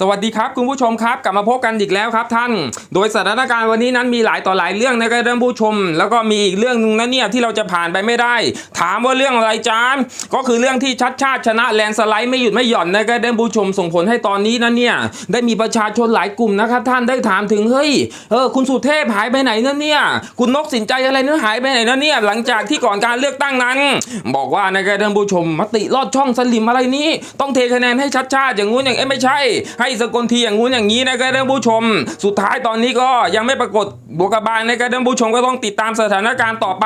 สวัสดีครับคุณผู้ชมครับกลับมาพบกันอีกแล้วครับท่าน โดยสถานการณ์วันนี้นั้นมีหลายต่อหลายเรื่องนะครับท่านผู้ชม แล้วก็มีอีกเรื่องหนึงนะเนี่ยที่เราจะผ่านไปไม่ได้ ถามว่าเรื่องอะไรจ้าก็คือเรื่องที่ชัดชาติชนะแลนสไลด์ไม่หยุดไม่หย่อนนะครับท่านผู้ชมส่งผลให้ตอนนี้นะเนี่ยได้มีประชาชนหลายกลุ่มนะครับท่านได้ถามถึงเฮ้ยเออคุณสุเทพหายไปไหนนั่นเนี่ยคุณนกสินใจอะไรนั่นหายไปไหนนั่นเนี่ยหลังจากที่ก่อนการเลือกตั้งนั้น บอกว่านะครับท่านผู้ชมมติลอดช่องสลิมอะไรนี้ต้องเทคะแนนให้ชัดชาติอย่างงู้นอย่างเอ้ไม่ใช่ให้สกลทีอย่างงู้นอย่างนี้นะครับท่านผู้ชม สุดท้ายตอนนี้ก็ยังไม่ปรากฏบวกกบาลนะครับท่านผู้ชมก็ต้องติดตามสถานการณ์ต่อไป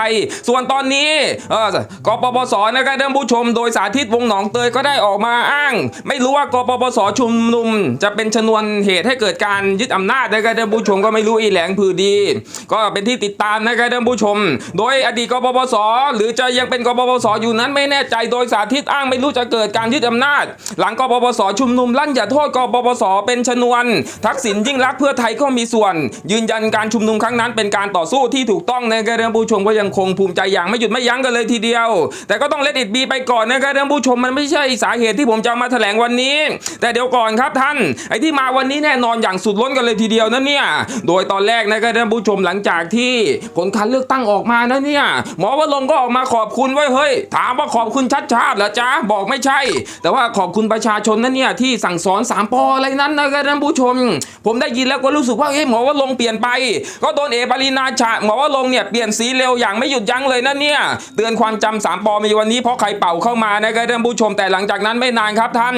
ส่วนตอนนี้เออกปปสนะครับท่านผู้ชม โดยสาธิตวงหนองเตยก็ได้ออกมาอ้าง ไม่รู้ว่ากปปสชุมนุม จะเป็นชนวนเหตุให้เกิดการยึดอำนาจนะครับท่านผู้ชมก็ไม่รู้อีแหลงผือดี ก็เป็นที่ติดตามนะครับท่านผู้ชม โดยอดีตกปปสหรือจะยังเป็นกปปสอยู่นั้นไม่แน่ใจโดยสาธิตอ้างไม่รู้จะเกิดการยึดอำนาจ หลังกปปสชุมนุมลั่นอย่าโทษกปปสเป็นชนวน ทักษิณยิ่งรักเพื่อไทยก็มีส่วน ยืนยันการชุมนุมครั้งนั้นเป็นการต่อสู้ที่ถูกต้องนะครับท่านผู้ชมก็ยังคงภูมิใจอย่างไม่หยุดไม่ยั้งกันเลยทีเดียว แต่ก็ต้องเลดอิดบีไปก่อนนะครับท่านผู้ชมมันไม่ใช่สาเหตุที่ผมจะมาแถลงวันนี้ แต่เดี๋ยวก่อนครับท่าน ไอ้ที่มาวันนี้แน่นอนอย่างสุดล้นกันเลยทีเดียวนะเนี่ยโดยตอนแรกนะครับท่านผู้ชมหลังจากที่ผลการเลือกตั้งออกมานะเนี่ยหมอวรงค์ก็ออกมาขอบคุณไว้เฮ้ย ถามว่าขอบคุณชัดชาติเหรอจ๊ะบอกไม่ใช่ แต่ว่าขอบคุณประชาชนนะเนี่ยที่สั่งสอนสามปออะไรนั้นนะครับท่านผู้ชม ผมได้ยินแล้วก็รู้สึกว่าเฮ้ยหมอวรงค์เปลี่ยนไป ก็โดนเอปรินาฉะหมอวรงค์เนี่ยเปลี่ยนสีเร็วอย่างไม่หยุดยั้งเลยนะเนี่ยเตือนความจำสามปอมีวันนี้เพราะใครเป่าเข้ามานะครับท่านผู้ชมแต่หลังจากนั้นไม่นานครับท่าน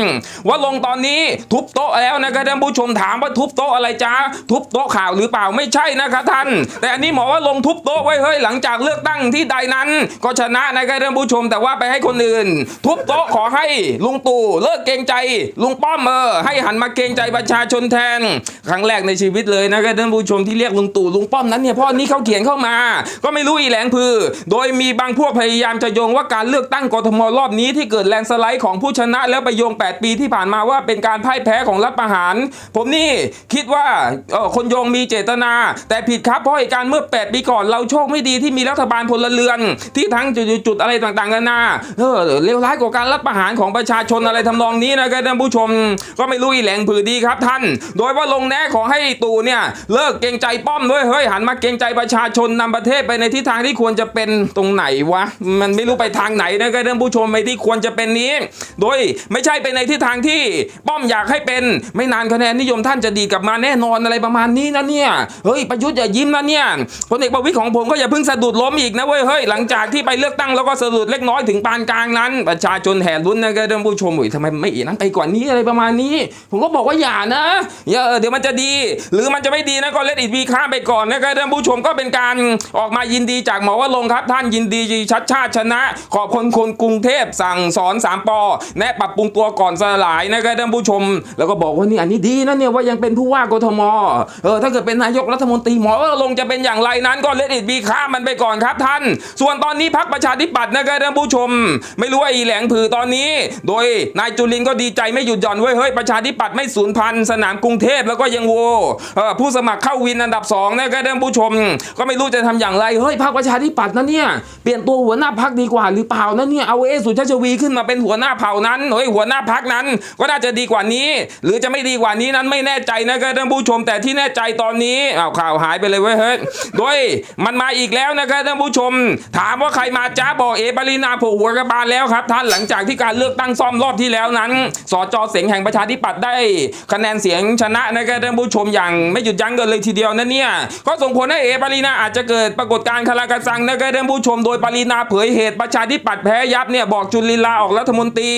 วรงค์ตอนนี้ทุบโต๊ะแล้วนะครับท่านผู้ชมถามว่าทุบโต๊ะอะไรจ๊ะทุบโต๊ะข่าวหรือเปล่าไม่ใช่นะครับท่าน แต่อันนี้หมอว่าลงทุบโต๊ะไว้เฮ้ยหลังจากเลือกตั้งที่ใดนั้น ก็ชนะนะครับท่านผู้ชมแต่ว่าไปให้คนอื่น ทุบโต๊ะขอให้ลุงตู่เลิกเกรงใจ ลุงป้อมเออให้หันมาเกรงใจประชาชนแทน ครั้งแรกในชีวิตเลยนะครับท่านผู้ชมที่เรียกลุงตู่ลุงป้อมนั้นเนี่ยพราะอันนี้เขาเขียนเข้ามา ก็ไม่รู้อีแหลงพือ โดยมีบางพวกพยายามจะโยงว่าการเลือกตั้งกทมรอบนี้ที่เกิดแลนสไลด์ของผู้ชนะ แล้วไปโยง 8 ปีที่ผ่านมาว่าเป็นการพ่ายแพ้ของรัฐประหาร ผมนี่คิดว่าคนโยงมีเจตนา แต่ผิดครับเพราะเหตุการณ์เมื่อ 8 ปีก่อนเราโชคไม่ดีที่มีรัฐบาลพลเรือน ที่ทั้งจุดๆอะไรต่างๆนานาเออเลวร้ายกว่าการรัฐประหารของประชาชนอะไรทำนองนี้นะครับท่านผู้ชมก็ไม่รู้อีแหลงผือดีครับท่าน โดยว่าลงแนะขอให้ตู่เนี่ยเลิกเกรงใจป้อมด้วยเฮ้ยหันมาเกรงใจประชาชนนำประเทศไปในทิศทางที่ควรจะเป็นตรงไหนวะมันไม่รู้ไปทางไหนนะครับท่านผู้ชมไปที่ควรจะเป็นนี้ โดยไม่ใช่ไปในทิศทางที่ป้อมอยากให้เป็นไม่นานคะแนนนิยมท่านจะดีกลับมาแน่นอนอะไรประมาณนี้นะเนี่ยเฮ้ยประยุทธ์อย่ายิ้มนะเนี่ยพลเอกประวิตยของผมก็อย่าเพิ่งสะดุดล้มอีกนะเว้ยเฮ้ยหลังจากที่ไปเลือกตั้งแล้วก็สะดุดเล็กน้อยถึงปานกลางนั้น ประชาชนแห่ลุ้นนะครับท่านผู้ชมอุ้ยทำไมไม่อีนั้นไปกว่านี้อะไรประมาณนี้ผมก็บอกว่าอย่านะอย่าเดี๋ยวมันจะดี หรือมันจะไม่ดีนะก็เลดอิดวีข้ามไปก่อนนะครับท่านผู้ชมก็เป็นการออกมายินดีจากหมอว่าลงครับท่านยินดีชัดชาติชนะ ขอบคนคนกรุงเทพสั่งสอนสามปอแนะปรับปรุงตัวก่อนสลายนะครับท่านผู้ชม แล้วก็บอกว่านี่อันนี้ดีนะเนี่ยว่ายังเป็นผู้ว่ากทมเออถ้าเกิดเป็นนายกรัฐมนตรีหมอว่าลงจะเป็นอย่างไรนั้นก็เลดอิดวีข้ามมันไปก่อนครับท่าน ส่วนตอนนี้พักประชาธิปัตย์นะครับท่านผู้ชม ไม่รู้ว่าอีแหลงผือตอนนี้ โดยนายจุลินก็ดีใจไม่หยุดหย่อนเว้ยเฮ้ยประชาธิปัตยไม่สูญพันธุ์สนามกรุงเทพแล้วก็ยังโวผู้สมัครเข้าวินอันดับสองนะครับท่านผู้ชม ก็ไม่รู้จะทำอย่างไรเฮ้ยพรรคประชาธิปัตย์นะเนี่ยเปลี่ยนตัวหัวหน้าพักดีกว่าหรือเปล่านะเนี่ยเอาเอสุชาติชวีขึ้นมาเป็นหัวหน้าเผ่านั้นเฮ้ยหัวหน้าพักนั้น ก็น่าจะดีกว่านี้ หรือจะไม่ดีกว่านี้นั้นไม่แน่ใจนะครับท่านผู้ชม แต่ที่แน่ใจตอนนี้อ้าวข่าวหายไปเลยเว้ยเฮ้ยโดยมันมาอีกแล้วนะครับท่านผู้ชม ถามว่าใครมาจ้าบอกเอปรินาผล่หัวกระบาลแล้วครับท่านหลังจากที่การเลือกตั้งซ่อมรอบที่แล้วนั้นสจเสียงแห่งประชาธิปัตย์ได้คะแนนเสียงชนะนะครับท่านผู้ชมอย่างไม่หยุดยั้งกันเลยทีเดียวนะเนี่ยก็ส่งผลให้เอปรินาอาจจะเกิดปรากฏการณ์คาราคาซังนะครับท่านผู้ชม โดยปรินาเผยเหตุประชาธิปัตย์แพ้ยับเนี่ยบอกจุลินลาออกรัฐมนตรี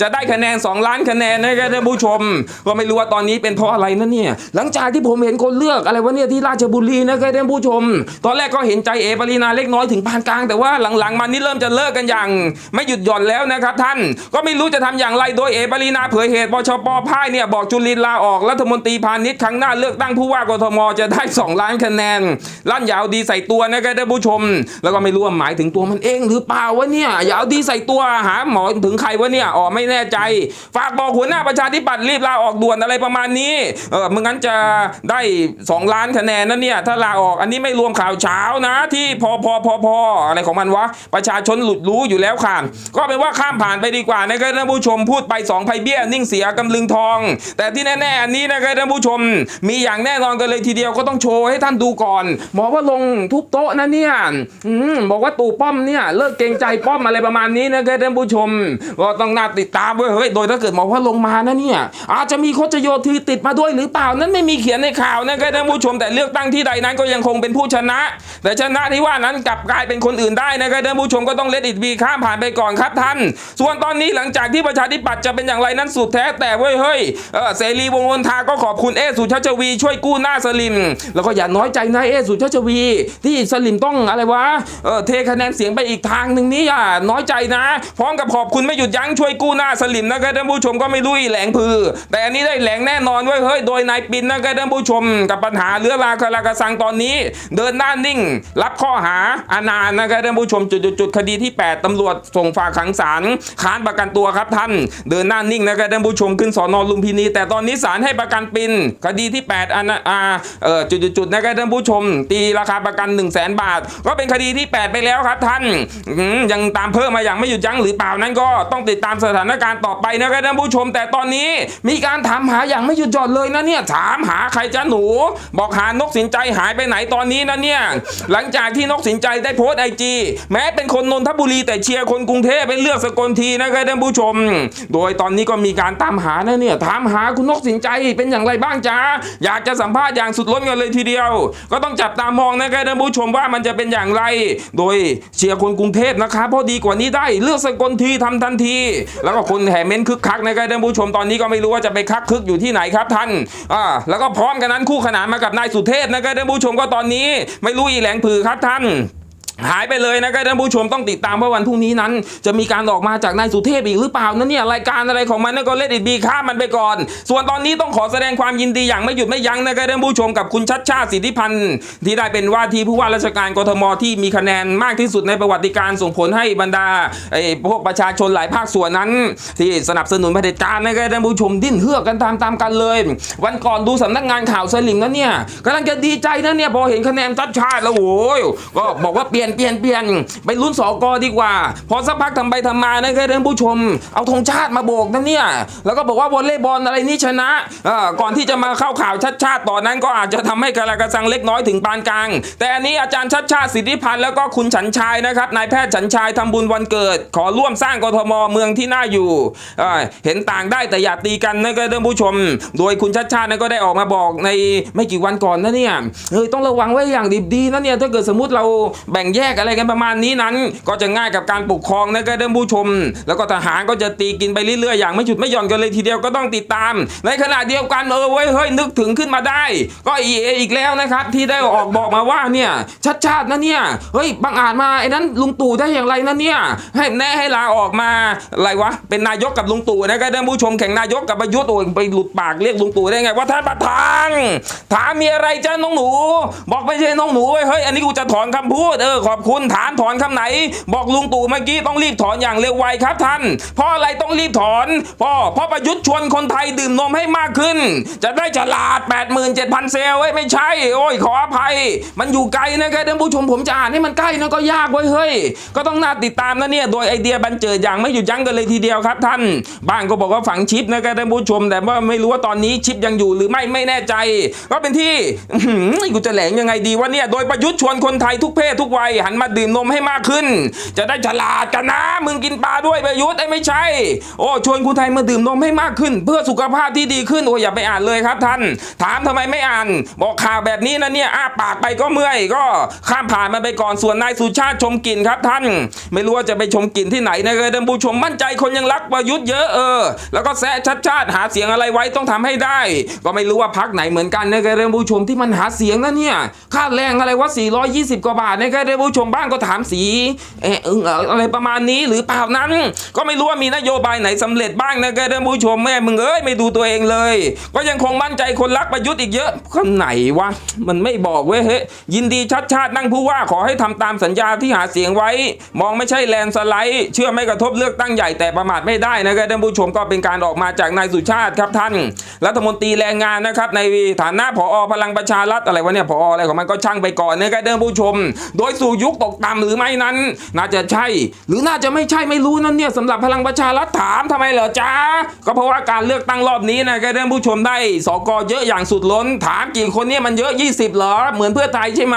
จะได้คะแนน 2 ล้านคะแนนนะครับท่านผู้ชม ก็ไม่รู้ว่าตอนนี้เป็นเพราะอะไรนะเนี่ยหลังจากที่ผมเห็นคนเลือกอะไรวะเนี่ยที่ราชบุรีนะครับท่านผู้ชม ตอนแรกก็เห็นใจเอปรินาเล็กน้อยถึงปานกลาง แต่ว่าหลังๆมานี่เริ่มจะเลิกกันอย่าง ไม่หยุดหย่อนแล้วนะครับท่านก็ไม่รู้จะทำอย่างไรโดยเอปรินาเผยเหตุบชปพ่ายเนี่ยบอกจุลินลาออกรัฐมนตรีพาณิชย์ครั้งหน้าเลือกตั้งผู้ว่ากทมจะได้ 2 ล้านคะแนนลั่นยาวดีใส่ตัวนะครับท่านผู้ชม แล้วก็ไม่รู้ว่าหมายถึงตัวมันเองหรือเปล่าวะเนี่ยยาวดีใส่ตัวหาหมอถึงใครวะเนี่ยอ๋อไม่แน่ใจ ฝากบอกหัวหน้าประชาธิปัตย์รีบลาออกด่วนอะไรประมาณนี้เออมึงงั้นจะได้ 2 ล้านคะแนนนั่นเนี่ยถ้าลาออกอันนี้ไม่รวมข่าวเช้านะที่พอพอพอพออะไรของมันวะประชาชนหลุดรู้อยู่แล้วค่ะก็เป็นว่าข้ามผ่านไปดีกว่านะครับท่านผู้ชมพูดไปสองไพเบี้ยนิ่งเสียกำลึงทองแต่ที่แน่ๆอันนี้นะครับท่านผู้ชม มีอย่างแน่นอนกันเลยทีเดียวก็ต้องโชว์ให้ท่านดูก่อนหมอว่าลงทุบโต๊ะนะเนี่ยอืมบอกว่าตู่ป้อมเนี่ยเลิกเกรงใจป้อมอะไรประมาณนี้นะครับท่านผู้ชม ก็ต้องน่าติดตามเว้ยเฮ้ยโดยถ้าเกิดหมอว่าลงมานะเนี่ยอาจจะมีโคชโยธีติดมาด้วยหรือเปล่านั้นไม่มีเขียนในข่าวนะครับท่านผู้ชมแต่เลือกตั้งที่ใดนั้นก็ยังคงเป็นผู้ชนะ แต่ชนะที่ว่านั้นกลับกลายเป็นคนอื่นได้นะครับท่านผู้ชมก็ต้องเลดอิดบีข้ามผ่านไปก่อนครับท่าน ส่วนตอนนี้หลังจากที่ประชาธิปัตย์จะเป็นอย่างไรนั้นสุดแท้แต่เว้ยเฮ้ยเออเสรีวงวนทาก็ขอบคุณเอสุชาชวี ช่วยกู้หน้าสลิม แล้วก็อย่าน้อยใจนะเอสุชาชวี ที่สลิมต้องอะไรวะเออเทคะแนนเสียงไปอีกทางหนึ่งนี่อย่าน้อยใจนะ พร้อมกับขอบคุณไม่หยุดยั้งช่วยกู้หน้าสลิมนะครับท่านผู้ชมก็ไม่รู้อีแหลงพือ แต่อันนี้ได้แหลงแน่นอนเว้ยเฮ้ยโดยนายปินนะครับท่านผู้ชม กับปัญหาเรือราคาราคาซังตอนนี้ เดินหน้านิ่ง รับข้อหาอานานนะครับท่านผู้ชมจุดๆคดีที่ 8ตำรวจส่งฝากขังศาลค้านประกันตัวครับท่าน เดินหน้านิ่งนะครับท่านผู้ชมขึ้นสอนอลุมพินี แต่ตอนนี้ศาลให้ประกันปินคดีที่ 8 อันนะอ่าเออจุดๆนะครับท่านผู้ชม ตีราคาประกัน 1 0 0 0 0แสนบาท ก็เป็นคดีที่ 8 ไปแล้วครับท่านยังตามเพิ่มมาอย่างไม่หยุดยั้งหรือเปล่านั้นก็ต้องติดตามสถานการณ์ต่อไปนะครับท่านผู้ชม แต่ตอนนี้มีการถามหาอย่างไม่หยุดหย่อนเลยนะเนี่ยถามหาใครจ้าหนู บอกหานกสินใจหายไปไหนตอนนี้นะเนี่ยหลังจากที่นกสินใจได้โพสต์ไอจีแม้เป็นคนนนทบุรีแต่เชียร์คนกรุงเทพไปเลือกสกลทีนะครับท่านผู้ชม โดยตอนนี้ก็มีการตามหานะเนี่ยถามหาคุณนกสินใจเป็นอย่างไรบ้างจ้าอยากจะสัมภาษณ์อย่างสุดล้นกันเลยทีเดียว ก็ต้องจับตามองนะครับท่านผู้ชมว่ามันจะเป็นอย่างไร โดยเชียร์คนกรุงเทพนะครับพราะดีกว่านี้ได้เลือกสกลทีทำทันที แล้วก็คนแห่เม้นคึกคักนะครับท่านผู้ชมตอนนี้ก็ไม่รู้ว่าจะไปคักคึกอยู่ที่ไหนครับท่านอ่าแล้วก็พร้อมกันนั้นคู่ขนานมากับนายสุเทพนะครับท่านผู้ชมก็ตอนนี้ ไม่รู้อีแหลงผือครับท่าน หายไปเลยนะครับท่านผู้ชมต้องติดตามว่าวันพรุ่งนี้นั้น จะมีการออกมาจากนายสุเทพอีกหรือเปล่านั่นเนี่ยรายการอะไรของมันนั่นก็เล่นอิดบีข้ามันไปก่อน ส่วนตอนนี้ต้องขอแสดงความยินดีอย่างไม่หยุดไม่ยั้งนะครับท่านผู้ชมกับคุณชัดชาติสิทธิพันธ์ที่ได้เป็นว่าที่ผู้ว่าราชการกทมที่มีคะแนนมากที่สุดในประวัติการส่งผลให้บรรดาไอ้พวกประชาชนหลายภาคส่วนนั้น ที่สนับสนุนเผด็จการนะครับท่านผู้ชมดิ้นเฮือกกันตามตามกันเลย วันก่อนดูสำนักงานข่าวสลิมนะเนี่ยกำลังจะดีใจนะเนี่ยพอเห็นคะแนนชัดชาติแล้วโอ้ยก็บอกว่าเปลี่ยนเปลี่ยนเปลี่ยนไปลุ้นสอกอดีกว่า พอสักพักทำไปทำมานะครับท่านผู้ชม เอาธงชาติมาโบกนะเนี่ย แล้วก็บอกว่าวอลเลย์บอลอะไรนี่ชนะก่อนที่จะมาเข้าข่าวชัดชาติตอนนั้นก็อาจจะทำให้กระกระสังเล็กน้อยถึงปานกลาง แต่อันนี้อาจารย์ชัดชาติสิทธิพันธ์แล้วก็คุณฉันชายนะครับนายแพทย์ฉันชายทำบุญวันเกิด ขอร่วมสร้างกทมเมืองที่น่าอยู่เเห็นต่างได้แต่อย่าตีกันนะครับท่านผู้ชม โดยคุณชัดชาตินั้นก็ได้ออกมาบอกในไม่กี่วันก่อนนะเนี่ยเฮ้ยต้องระวังไว้อย่างดีดีนะเนี่ยถ้าเกิดสมมติเราแบ่งแยกอะไรกันประมาณนี้นั้น ก็จะง่ายกับการปกครองนะครับท่านผู้ชม แล้วก็ทหารก็จะตีกินไปเรื่อยๆอย่างไม่หยุดไม่หย่อนกันเลยทีเดียวก็ต้องติดตาม ในขณะเดียวกันเออเว้ยเฮ้ยนึกถึงขึ้นมาได้ ก็เออีกแล้วนะครับที่ได้ออกบอกมาว่าเนี่ยชัดชาตินะเนี่ยเฮ้ยบางอาจมาไอ้นั้นลุงตู่ได้อย่างไรนะเนี่ยให้แน่ให้ลาออกมาอะไรวะเป็นนายกกับลุงตู่นะครับท่านผู้ชมแข่งนายกกับประยุทธ์โอ้ยไปหลุดปากเรียกลุงตู่ได้ไงว่าท่านประธานถามมีอะไรจ้าน้องหนู บอกไม่ใช่น้องหนูเว้ยเฮ้ยอันนี้กูจะถอนคำพูดเออขอบคุณถามถอนคำไหน บอกลุงตู่เมื่อกี้ต้องรีบถอนอย่างเร็วไวครับท่านเพราะอะไรต้องรีบถอนพราะเพราะประยุทธ์ชวนคนไทยดื่มนมให้มากขึ้น จะได้ฉลาด 87,000 เซลล์เว้ยไม่ใช่ โอ้ยขออภัย มันอยู่ไกลนะครับท่านผู้ชมผมจะอ่านให้มันใกล้นะก็ยากเว้ยเฮ้ยก็ต้องน่าติดตามนะเนี่ยโดยไอเดียบันเจิดอย่างไม่หยุดยั้งกันเลยทีเดียวครับท่าน บ้างก็บอกว่าฝังชิปนะครับท่านผู้ชม แต่ว่าไม่รู้ว่าตอนนี้ชิปยังอยู่หรือไม่ไม่แน่ใจ ก็เป็นที่อืกูจะแหลงยังไงดีวะเนี่ยโดยประยุทธ์ชวนคนไทยทุกเพศทุกวัยหันมาดื่มนมให้มากขึ้น จะได้ฉลาดกันนะ มึงกินปลาด้วยประยุทธ์ไอ้ไม่ใช่ โอ้ชวนคนไทยมาดื่มนมให้มากขึ้น เพื่อสุขภาพที่ดีขึ้นโอ้อย่าไปอ่านเลยครับท่าน ถามทำไมไม่อ่าน บอกข่าวแบบนี้นะเนี่ยอ้าปากไปก็เมื่อยก็ข้ามผ่านมาไปก่อนส่วนนายสุชาติชมกลิ่นครับท่าน ไม่รู้ว่าจะไปชมกลิ่นที่ไหนนะครับท่านผู้ชมมั่นใจคนยังรักประยุทธ์เยอะเออ แล้วก็แซะชัดชาติหาเสียงอะไรไว้ต้องทำให้ได้ ก็ไม่รู้ว่าพักไหนเหมือนกันนะครับท่านผู้ชมที่มันหาเสียงนะเนี่ยค่าแรงอะไรวะ420 กว่าบาทนะครับท่านผู้ชมบ้างก็ถามสีเอออะไรประมาณนี้หรือเปล่านั้น ก็ไม่รู้ว่ามีนโยบายไหนสำเร็จบ้างนะครับท่านผู้ชมแม่มึงเอ้ยไม่ดูตัวเองเลย ก็ยังคงมั่นใจคนรักประยุทธ์อีกเยอะคนไหนวะมันไม่บอกเว้ยเฮ้ยยินดีชัดชาตินั่งผู้ว่าขอให้ทำตามสัญญาที่หาเสียงไว้ มองไม่ใช่แลนสไลด์เชื่อไม่กระทบเลือกตั้งใหญ่แต่ประมาทไม่ได้นะครับท่านผู้ชมก็เป็นการออกมาจากนายสุชาติครับท่าน รัฐมนตรีแรงงานนะครับในฐานะผอพลังประชารัฐอะไรวะเนี่ยผออะไรของมันก็ช่างไปก่อนนะครับท่านผู้ชม โดยสุสู่ยุคตกต่ำหรือไม่นั้น น่าจะใช่ หรือน่าจะไม่ใช่ไม่รู้นั่นเนี่ยสำหรับพลังประชารัฐถามทำไมเหรอจ้าก็เพราะว่าการเลือกตั้งรอบนี้นะก็ได้ผู้ชมได้สกเยอะอย่างสุดล้น ถามกี่คนเนี่ยมันเยอะ 20 เหรอ เหมือนเพื่อไทยใช่ไหม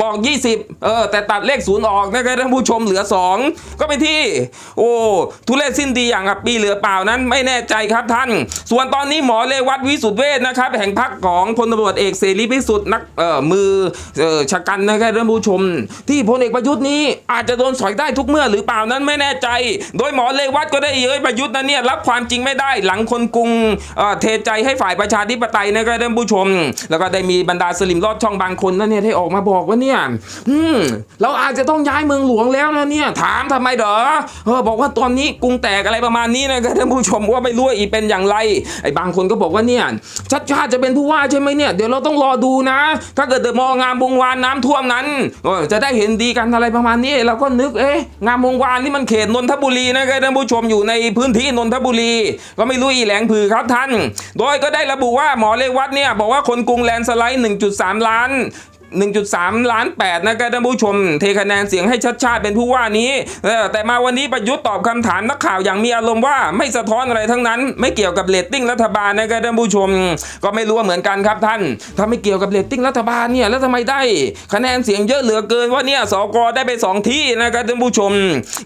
บอก 20 เออ แต่ตัดเลขศูนย์ออกนะครับท่านผู้ชมเหลือ 2 ก็ไปที่ โอ้ทุเรศสิ้นดีอย่างกับปีเหลือเปล่านั้นไม่แน่ใจครับท่าน ส่วนตอนนี้หมอเลวัตวิสุทธเวชนะครับ แห่งพักของพลตำรวจเอกเสรีพิสุทธิ์นักเอ่อมือเอ่อชะกันนะครับท่านผู้ชม ที่พลเอกประยุทธ์นี้อาจจะโดนสอยได้ทุกเมื่อหรือเปล่านั้นไม่แน่ใจ โดยหมอเลวัตก็ได้เย้ยประยุทธ์นั้นเนี่ยรับความจริงไม่ได้หลังคนกรุงเอ่อเทใจให้ฝ่ายประชาธิปไตยนะครับท่านผู้ชม แล้วก็ได้มีบรรดาสลิมรอดช่องบางคนนั่นเนี่ยที่ออกมาบอกว่าเนี่ยอืมเราอาจจะต้องย้ายเมืองหลวงแล้วนะเนี่ย ถามทำไมเด้อเออบอกว่าตอนนี้กรุงแตกอะไรประมาณนี้นะครับท่านผู้ชมว่าไม่รู้อีเป็นอย่างไรไอ้บางคนก็บอกว่าเนี่ยชัดชาติจะเป็นผู้ว่าใช่ไหมเนี่ยเดี๋ยวเราต้องรอดูนะ ถ้าเกิดเดอะมองามวงวานน้ำท่วมนั้นจะได้เห็นดีกันอะไรประมาณนี้ เราก็นึกเอ๊ะงามวงวานนี่มันเขตนนทบุรีนะครับท่านผู้ชมอยู่ในพื้นที่นนทบุรี ก็ไม่รู้อีแหลงผือครับท่าน โดยก็ได้ระบุว่าหมอเลวัตเนี่ยบอกว่าคนกรุงแลนด์สไลด์ 1.3 ล้าน 1.3 ล้าน8นะครับท่านผู้ชม เทคะแนนเสียงให้ชัดชาติเป็นผู้ว่านี้ แต่มาวันนี้ประยุทธ์ตอบคำถามนักข่าวอย่างมีอารมณ์ว่าไม่สะท้อนอะไรทั้งนั้น ไม่เกี่ยวกับเรตติ้งรัฐบาลนะครับท่านผู้ชม ก็ไม่รู้เหมือนกันครับท่าน ถ้าไม่เกี่ยวกับเรตติ้งรัฐบาลเนี่ยแล้วทำไมได้ คะแนนเสียงเยอะเหลือเกินว่าเนี่ยสกได้ไปสองที่นะครับท่านผู้ชม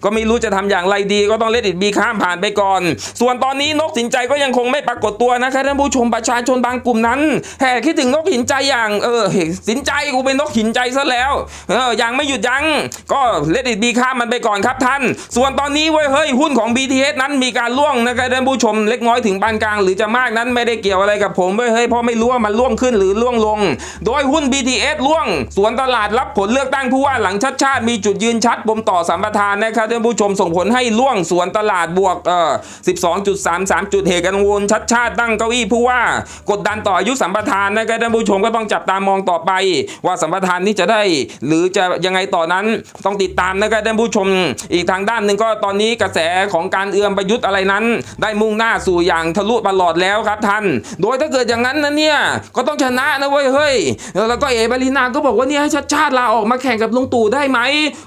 ก็ไม่รู้จะทำอย่างไรดีก็ต้องเลดอิดบีข้ามผ่านไปก่อน ส่วนตอนนี้นกสินใจก็ยังคงไม่ปรากฏตัวนะครับท่านผู้ชมประชาชนบางกลุ่มนั้นแห่คิดถึงนกหินใจอย่างเออสินใจกูเป็นนกหินใจซะแล้วเออยังไม่หยุดยั้งก็เลดอิดบีข้ามมันไปก่อนครับท่าน ส่วนตอนนี้เว้ยเฮ้ยหุ้นของ BTS นั้นมีการล่วงนะครับท่านผู้ชมเล็กน้อยถึงปานกลาง หรือจะมากนั้นไม่ได้เกี่ยวอะไรกับผมเว้ยเฮ้ยเพราะไม่รู้ว่ามันล่วงขึ้นหรือล่วงลง โดยหุ้น BTS ล่วง ส่วนตลาดรับผลเลือกตั้งผู้ว่าหลังชัดชาติมีจุดยืนชัดปมต่อสัมปทานนะครับท่านผู้ชมส่งผลให้ล่วงส่วนตลาดบวกเอ่อ12.33 จุดเหตุกังวลชัดชาติตั้งเก้าอี้ผู้ว่ากดดันต่ออายุสัมปทานนะครับท่านผู้ชมก็ต้องจับตามองต่อไปว่าสัมปทานนี้จะได้ หรือจะยังไงต่อนั้นต้องติดตามนะครับท่านผู้ชม อีกทางด้านหนึ่งก็ตอนนี้กระแสของการเอื้อมประยุทธ์อะไรนั้น ได้มุ่งหน้าสู่อย่างทะลุตลอดแล้วครับท่าน โดยถ้าเกิดอย่างนั้นนะเนี่ยก็ต้องชนะนะเว้ยเฮ้ยแล้วก็เอบารินาก็บอกว่าเนี่ยให้ชัดชาติลาออกมาแข่งกับลุงตู่ได้ไหม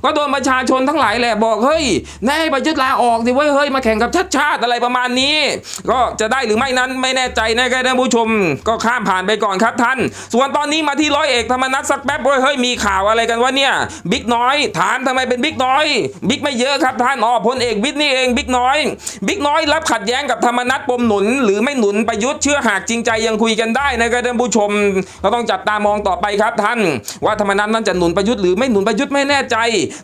ก็โดนประชาชนทั้งหลายแหละบอกเฮ้ยแน่ให้ประยุทธ์ลาออกสิเว้ยเฮ้ยมาแข่งกับชัดชาติอะไรประมาณนี้ ก็จะได้หรือไม่นั้นไม่แน่ใจนะครับท่านผู้ชม ก็ข้ามผ่านไปก่อนครับท่าน ส่วนตอนนี้มาที่ร้อยเอกธรรมนัฐสักแป๊บเว้ยเฮ้ยมีข่าวอะไรกันวะเนี่ยบิ๊กน้อย ถามทำไมเป็นบิ๊กน้อยบิ๊กไม่เยอะครับท่านอ๋อพลเอกวิทย์นี่เองบิ๊กน้อยบิ๊กน้อยรับขัดแย้งกับธรรมนัฐปมหนุน หรือไม่หนุนประยุทธ์เชื่อหากจริงใจยังคุยกันได้นะครับท่านผู้ชมก็ต้องจับตามองต่อไปครับท่าน ว่าธรรมนัฐนั้นจะหนุนประยุทธ์หรือไม่หนุนประยุทธ์ไม่แน่ใจ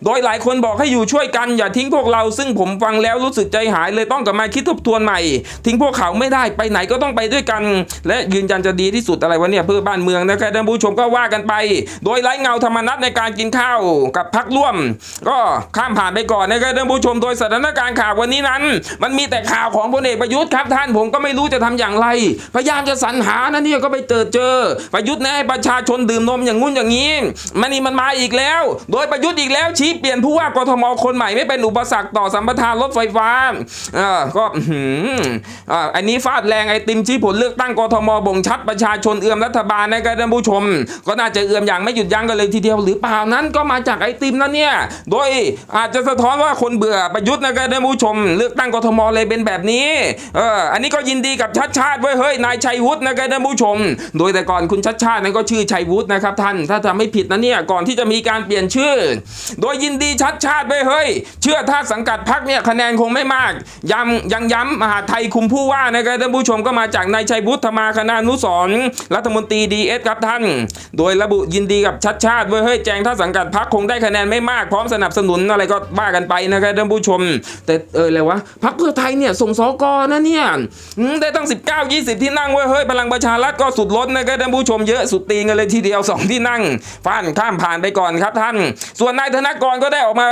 โดยหลายคนบอกให้อยู่ช่วยกันอย่าทิ้งพวกเราซึ่งผมฟังแล้วรู้สึกใจหายเลยต้องกลับมาคิดทบทวนใหม่ ทิ้งพวกเขาไม่ได้ไปไหนก็ต้องไปด้วยกัน และยืนยันจะดีที่สุดอะไรวะเนี่ยเพื่อบ้านเมืองนะครับท่านผู้ชมก็ว่ากันไปโดยไร้เงาธรรมนัฐในการกินข้าวกับพักร่วม ก็ข้ามผ่านไปก่อนนะครับท่านผู้ชมโดยสถานการณ์ข่าววันนี้นั้น มันมีแต่ข่าวของพลเอกประยุทธ์ครับท่านผมก็ไม่รู้จะทำอย่างไร พยายามจะสรรหานะเนี่ยก็ไปเจอเจอ ประยุทธ์แน่ให้ประชาชนดื่มนมอย่างงุ้นอย่างนี้ มันนี่มันมาอีกแล้ว โดยประยุทธ์อีกแล้วชี้เปลี่ยนผู้ว่ากทมคนใหม่ไม่เป็นอุปสรรคต่อสัมปทานรถไฟฟ้าเออก็อื้อหืออ่าอันนี้ฟาดแรงไอติมชี้ผลเลือกตั้งกทมบ่งชัดประชาชนเอื้อมรัฐบาลนะครับท่านผู้ชม ก็น่าจะเอื้อมอย่างไม่หยุดยั้งกันเลยทีเดียว หรือเปล่านั้นก็มาจากไอติมนั่นเนี่ย โดยอาจจะสะท้อนว่าคนเบื่อประยุทธ์นะครับท่านผู้ชม เลือกตั้งกทมเลยเป็นแบบนี้เอออันนี้ก็ยินดีกับชัดชาติไว้ยเฮ้ยนายชัยวุฒินะครับท่านผู้ชม โดยแต่ก่อนคุณชัดชาตินั้นก็ชื่อชัยวุฒินะครับท่านถ้าจำไม่ผิดนะเนี่ยก่อนที่จะมีการเปลี่ยนชื่อ โดยยินดีชัดชาติไว้ยเฮ้ยเชื่อถ้าสังกัดพักเนี่ยคะแนนคงไม่มากย้ำยังย้ำมหาไทยคุมผู้ว่านะครับท่านผู้ชมก็มาจากนายชัยวุฒิธรรมาคณานุสรรัฐมนตรีดีเอสครับท่าน โดยระบุยินดีกับชัดชาติไว้ยเฮ้ยแจงถ้าสังกัดพักคงได้คะแนนไม่มากพร้อมสนับสนุนอะไรก็ว่ากันไปนะครับท่านผู้ชม แต่เอออะไรวะพักเพื่อไทยเนี่ยส่งสกนะเนี่ยได้ตั้ง 19 20 ที่นั่งเว้ยเฮ้ยพลังประชารัฐก็สุดล้นนะครับท่านผู้ชมเยอะสุดตีนกันเลยทีเดียว 2 ที่นั่งฟันข้ามผ่านไปก่อนครับท่าน ส่วนนายธนกรก็ได้ออกมา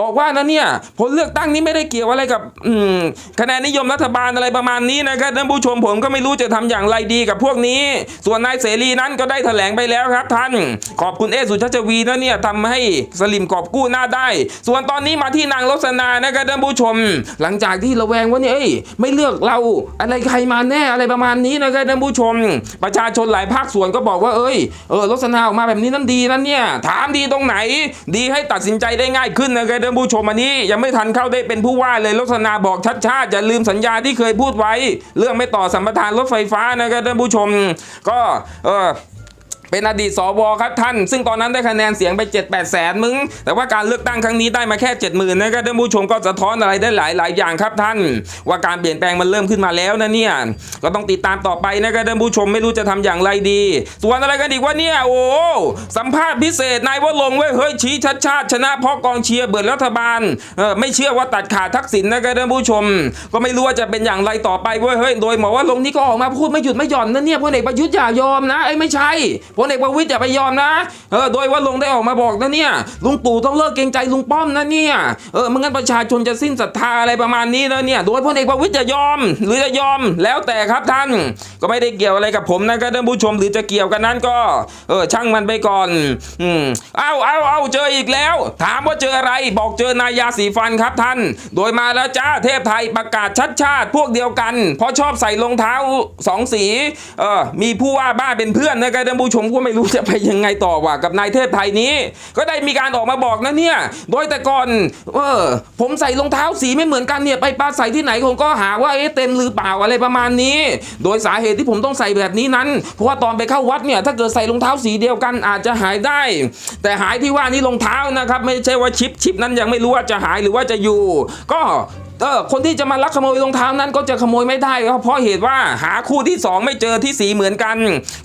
บอกว่านะเนี่ยผลเลือกตั้งนี้ไม่ได้เกี่ยวอะไรกับคะแนนนิยมรัฐบาลอะไรประมาณนี้นะครับท่านผู้ชมผมก็ไม่รู้จะทำอย่างไรดีกับพวกนี้ ส่วนนายเสรีนั้นก็ได้แถลงไปแล้วครับท่านขอบคุณเอสุชัชวีนะเนี่ยทำให้สลิมกอบกู้หน้าได้ ส่วนตอนนี้มาที่นางรสนานะครับท่านผู้ชม หลังจากที่ระแวงว่าเนี่ยเอ้ยไม่เลือกเราอะไรใครมาแน่อะไรประมาณนี้นะครับท่านผู้ชม ประชาชนหลายภาคส่วนก็บอกว่าเอ้ยเออรสนาออกมาแบบนี้นั่นดีนั่นเนี่ยถามดีตรงไหน ดีให้ตัดสินใจได้ง่ายขึ้นนะครับท่านผู้ชมอันนี้ ยังไม่ทันเข้าได้เป็นผู้ว่าเลยรสนาบอกชัดชาติอย่าลืมสัญญาที่เคยพูดไว้ เรื่องไม่ต่อสัมปทานรถไฟฟ้านะครับท่านผู้ชม ก็เออ เป็นอดีตสวครับท่าน ซึ่งตอนนั้นได้คะแนนเสียงไป 7 8แสนมึง แต่ว่าการเลือกตั้งครั้งนี้ได้มาแค่ 7 0,000นะครับท่านผู้ชมก็สะท้อนอะไรได้หลายหลายอย่างครับท่าน ว่าการเปลี่ยนแปลงมันเริ่มขึ้นมาแล้วนะเนี่ยก็ต้องติดตามต่อไปนะครับท่านผู้ชมไม่รู้จะทำอย่างไรดี ส่วนอะไรกันอีกว่าเนี่ยโอ้สัมภาษณ์พิเศษนายวลงเว้ยเฮ้ยชี้ชัดชาติชนะเพราะกองเชียร์เบิดรัฐบาลเออไม่เชื่อว่าตัดขาดทักษิณนะครับท่านผู้ชม ก็ไม่รู้ว่าจะเป็นอย่างไรต่อไปเว้ยเฮ้ยโดยหมอว่าลงนี่ก็ออกมาพูดไม่หยุดไม่หย่อนนะเนี่ยพลเอกประยุทธ์อย่ายอมนะไอ้ไม่ใช่พลลเอกประวิตยอย่าไปยอมนะ เออ โดยว่าลงได้ออกมาบอกนะเนี่ย ลุงตู่ต้องเลิกเกรงใจลุงป้อมนะเนี่ย เออไม่งั้นประชาชนจะสิ้นศรัทธาอะไรประมาณนี้นะเนี่ย โดยพลเอกประวิตยจะยอม หรือจะยอมแล้วแต่ครับท่าน ก็ไม่ได้เกี่ยวอะไรกับผมนะครับท่านผู้ชมหรือจะเกี่ยวกันนั้นก็ เออ ช่างมันไปก่อน อืมเอาเอาเอาเจออีกแล้ว ถามว่าเจออะไร บอกเจอนายาสีฟันครับท่าน โดยมาแล้วจ้าเทพไทยประกาศชัดชาติพวกเดียวกัน เพราะชอบใส่รองเท้าสองสี เออ มีผู้ว่าบ้าเป็นเพื่อนนะครับท่านผู้ชมก็ไม่รู้จะไปยังไงต่อว่ากับนายเทพไทยนี้ ก็ได้มีการออกมาบอกนะเนี่ย โดยแต่ก่อนเออผมใส่รองเท้าสีไม่เหมือนกันเนี่ยไปปาใส่ที่ไหนผมก็หาว่าเอ๊ะเต็มหรือเปล่าอะไรประมาณนี้ โดยสาเหตุที่ผมต้องใส่แบบนี้นั้น เพราะว่าตอนไปเข้าวัดเนี่ยถ้าเกิดใส่รองเท้าสีเดียวกันอาจจะหายได้ แต่หายที่ว่านี่รองเท้านะครับ ไม่ใช่ว่าชิปชิปนั้นยังไม่รู้ว่าจะหายหรือว่าจะอยู่ ก็ เออคนที่จะมาลักขโมยรองเท้านั้นก็จะขโมยไม่ได้เพราะเหตุว่าหาคู่ที่สองไม่เจอที่สีเหมือนกัน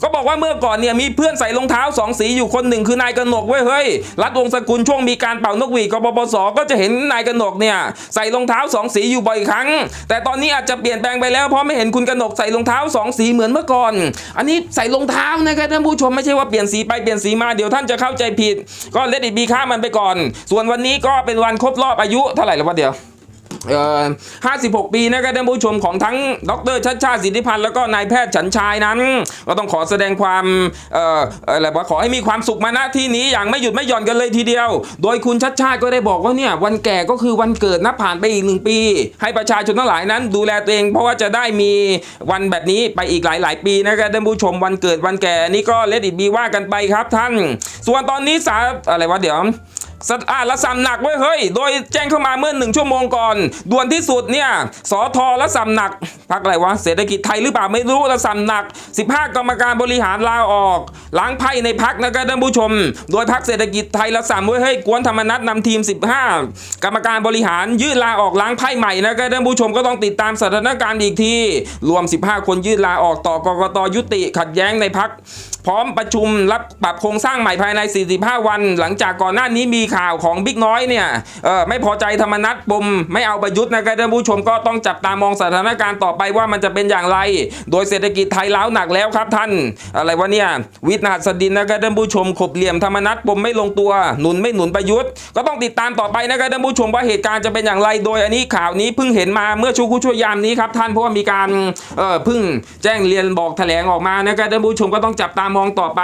ก็บอกว่าเมื่อก่อนเนี่ยมีเพื่อนใส่รองเท้าสองสีอยู่คนหนึ่งคือนายกนกเว้ยเฮ้ยรัฐวงสกุลช่วงมีการเป่านกหวีดกบปสก็จะเห็นนายกนกเนี่ยใส่รองเท้าสองสีอยู่บ่อยครั้ง แต่ตอนนี้อาจจะเปลี่ยนแปลงไปแล้วเพราะไม่เห็นคุณกนกใส่รองเท้าสองสีเหมือนเมื่อก่อน อันนี้ใส่รองเท้านะครับท่านผู้ชมไม่ใช่ว่าเปลี่ยนสีไปเปลี่ยนสีมาเดี๋ยวท่านจะเข้าใจผิด ก็เลดิบีค่ามันไปก่อน ส่วนวันนี้ก็เป็นวันครบรอบอายุเท่าไหร่แล้ววะเดี๋ยว เอ่อ56ปีนะครับท่านผู้ชมของทั้งดรชัดชาติสิทธิพันธ์แล้วก็นายแพทย์ฉันชายนั้น ก็ต้องขอแสดงความอะไรว่าขอให้มีความสุขมาณที่นี้อย่างไม่หยุดไม่หย่อนกันเลยทีเดียว โดยคุณชัดชาติก็ได้บอกว่าเนี่ยวันแก่ก็คือวันเกิดนับผ่านไปอีกหนึ่งปี ให้ประชาชนทั้งหลายนั้น ดูแลตัวเองเพราะว่าจะได้มีวันแบบนี้ไปอีกหลาย ๆ ปีนะครับท่านผู้ชมวันเกิดวันแก่นี่ก็เลดิบีว่ากันไปครับท่าน ส่วนตอนนี้สาอะไรวะเดี๋ยว อ่าละสำหนักไว้ยเฮ้ย โดยแจ้งเข้ามาเมื่อหนึ่งชั่วโมงก่อน ด่วนที่สุดเนี่ยสอทอละสำหนักพักอะไรวะ เศรษฐกิจไทยหรือเปล่าไม่รู้ละสำหนัก 15 กรรมการบริหารลาออกล้างไพ่ในพักนะครับท่านผู้ชม โดยพักเศรษฐกิจไทยละสามไว้ยเฮ้ยกวนธรรมนัฐนำทีม 15 กรรมการบริหารยื่นลาออกล้างไพ่ใหม่นะครับท่านผู้ชมก็ต้องติดตามสถานการณ์อีกทีรวม 15 คนยื่นลาออกต่อกกตยุติ ขัดแย้งในพัก พร้อมประชุมรับปรับโครงสร้างใหม่ภายใน 45 วัน หลังจากก่อนหน้านี้มีข่าวของบิ๊กน้อยเนี่ยไม่พอใจธรรมนัตปมไม่เอาประยุทธ์นะครับท่านผู้ชมก็ต้องจับตามองสถานการณ์ต่อไปว่ามันจะเป็นอย่างไร โดยเศรษฐกิจไทยล้าวหนักแล้วครับท่าน อะไรวะเนี่ยวิทย์หัสดินนะครับท่านผู้ชมขบเหลี่ยมธรรมนัตปมไม่ลงตัวหนุนไม่หนุนประยุทธ์ ก็ต้องติดตามต่อไปนะครับท่านผู้ชมว่าเหตุการณ์จะเป็นอย่างไร โดยอันนี้ข่าวนี้เพิ่งเห็นมาเมื่อชูคู่ช่วยยามนี้ครับท่านเพราะว่ามีการเออเพิ่งแจ้งเรียนบอกแถลงออกมานะครับท่านผู้ชมก็ต้องจับตามมองต่อไป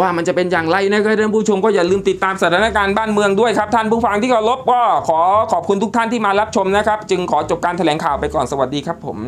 ว่ามันจะเป็นอย่างไรนะครับท่านผู้ชมก็อย่าลืมติดตามสถานการณ์บ้านเมืองด้วยครับท่านผู้ฟังที่เคารพก็ขอขอบคุณทุกท่านที่มารับชมนะครับ จึงขอจบการแถลงข่าวไปก่อนสวัสดีครับผม